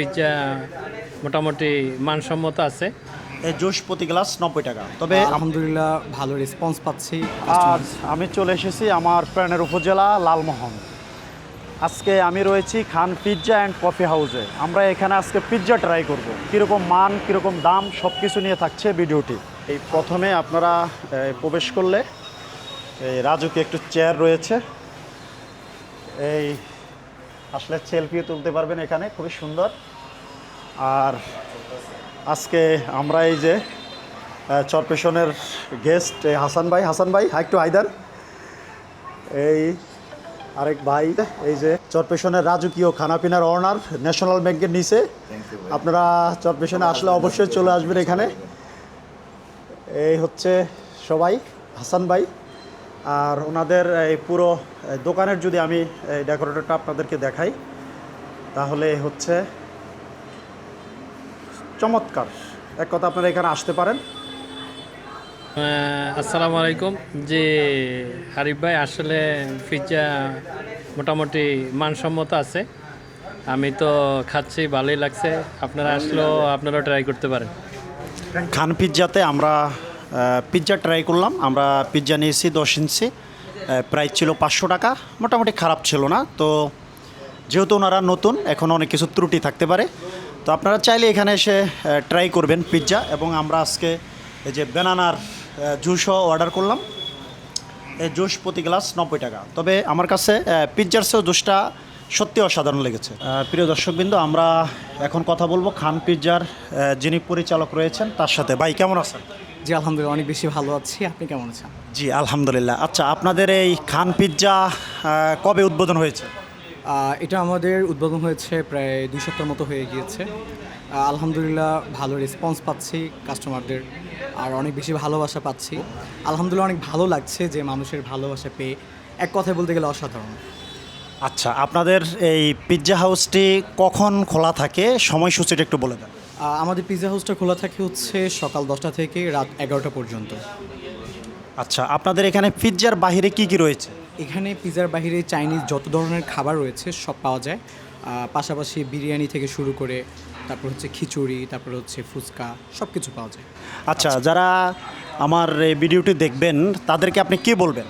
Pizza মোটামুটি মানসম্মত আছে। এই জুস প্রতি গ্লাস নব্বই টাকা। তবে আলহামদুলিল্লাহ ভালো রেসপন্স পাচ্ছি আজ আমি চলে এসেছি আমার প্রাণের উপজেলা লালমোহন। আজকে আমি রয়েছি খান পিৎজা অ্যান্ড কফি হাউসে আমরা এখানে আজকে পিৎজা ট্রাই করব। কীরকম মান কীরকম দাম সব কিছু নিয়ে থাকছে ভিডিওটি। এই প্রথমে আপনারা প্রবেশ করলে এই রাজুকে একটু চেয়ার রয়েছে। এই আসলে সেলফিও তুলতে পারবেন এখানে, খুবই সুন্দর। আর আজকে আমরা এই যে চরপেশনের গেস্ট হাসান ভাই। হাসান ভাই একটু আইদার এই আরেক ভাই, এই যে চরপেশনের রাজকীয় খানাপিনার অনার ন্যাশনাল ব্যাংকের নিচে। আপনারা চরপেশনে আসলে অবশ্যই চলে আসবেন এখানে। এই হচ্ছে সবাই, হাসান ভাই। আর ওনাদের এই পুরো দোকানের যদি আমি এই ডেকোরেটরটা আপনাদেরকে দেখাই তাহলে হচ্ছে চমৎকার। এক কথা আপনারা এখানে আসতে পারেন। আসসালামু আলাইকুম। যে হারিফ ভাই আসলে পিৎজা মোটামুটি মানসম্মত আছে। আমি তো খাচ্ছি ভালোই লাগছে। আপনারা আসলেও আপনারাও ট্রাই করতে পারেন। খান পিৎজাতে আমরা পিৎজা ট্রাই করলাম। আমরা পিৎজা নিয়েছি দশ ইঞ্চি। প্রাইস ছিল পাঁচশো টাকা। মোটামুটি খারাপ ছিল না। তো যেহেতু ওনারা নতুন, এখন অনেক কিছু ত্রুটি থাকতে পারে। তো আপনারা চাইলে এখানে এসে ট্রাই করবেন পিৎজা এবং আমরা আজকে এই যে বেনানার জুসও অর্ডার করলাম। এই জুস প্রতি গ্লাস নব্বই টাকা। তবে আমার কাছে পিৎজার সেও জুসটা সত্যি অসাধারণ লেগেছে। প্রিয় দর্শকবৃন্দ, আমরা এখন কথা বলব খান পিৎজার যিনি পরিচালক রয়েছেন, তার সাথে। ভাই, কেমন আছেন? জি আলহামদুলিল্লাহ অনেক বেশি ভালো আছি। আপনি কেমন আছেন? জি আলহামদুলিল্লাহ। আচ্ছা আপনাদের এই খান পিৎজা কবে উদ্বোধন হয়েছে? এটা আমাদের উদ্বোধন হয়েছে প্রায় দুই সপ্তাহ মতো হয়ে গিয়েছে। আলহামদুলিল্লাহ ভালো রেসপন্স পাচ্ছি কাস্টমারদের আর অনেক বেশি ভালোবাসা পাচ্ছি। আলহামদুলিল্লাহ অনেক ভালো লাগছে যে মানুষের ভালোবাসা পেয়ে। এক কথায় বলতে গেলে অসাধারণ। আচ্ছা আপনাদের এই পিৎজা হাউসটি কখন খোলা থাকে? সময়সূচিটা একটু বলে দেন। আমাদের পিৎজা হাউসটা খোলা থাকে হচ্ছে সকাল দশটা থেকে রাত এগারোটা পর্যন্ত। আচ্ছা আপনাদের এখানে পিৎজার বাইরে কি কি রয়েছে? এখানে পিৎজার বাহিরে চাইনিজ যত ধরনের খাবার রয়েছে সব পাওয়া যায়। পাশাপাশি বিরিয়ানি থেকে শুরু করে তারপর হচ্ছে খিচুড়ি তারপর হচ্ছে ফুচকা সব কিছু পাওয়া যায়। আচ্ছা যারা আমার এই ভিডিওটি দেখবেন তাদেরকে আপনি কি বলবেন?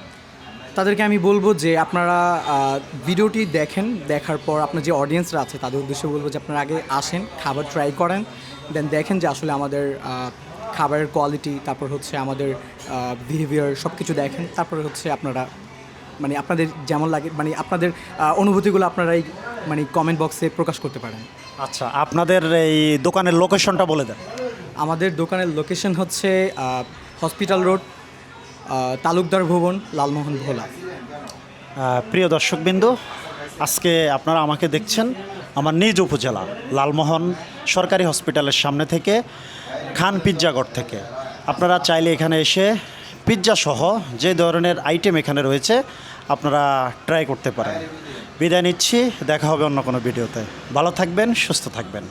তাদেরকে আমি বলব যে আপনারা ভিডিওটি দেখেন দেখার পর আপনার যে অডিয়েন্সরা আছে তাদের উদ্দেশ্যে বলব যে আপনারা আগে আসেন খাবার ট্রাই করেন দেন দেখেন যে আসলে আমাদের খাবারের কোয়ালিটি তারপর হচ্ছে আমাদের বিহেভিয়ার সব কিছু দেখেন তারপরে হচ্ছে আপনারা মানে আপনাদের যেমন লাগে মানে আপনাদের অনুভূতিগুলো আপনারা এই মানে কমেন্ট বক্সে প্রকাশ করতে পারেন। আচ্ছা আপনাদের এই দোকানের লোকেশনটা বলে দেন। আমাদের দোকানের লোকেশন হচ্ছে হসপিটাল রোড তালুকদার ভবন লালমোহন ভোলা। প্রিয় দর্শকবৃন্দ, আজকে আপনারা আমাকে দেখছেন আমার নিজ উপজেলা, লালমোহন সরকারি হসপিটালের সামনে থেকে, খান পিৎজাগড় থেকে। আপনারা চাইলে এখানে এসে পিৎজা সহ যে ধরনের আইটেম এখানে রয়েছে, আপনারা ট্রাই করতে পারেন। বিদায় নিচ্ছি, দেখা হবে অন্য কোনো ভিডিওতে ভালো থাকবেন, সুস্থ থাকবেন।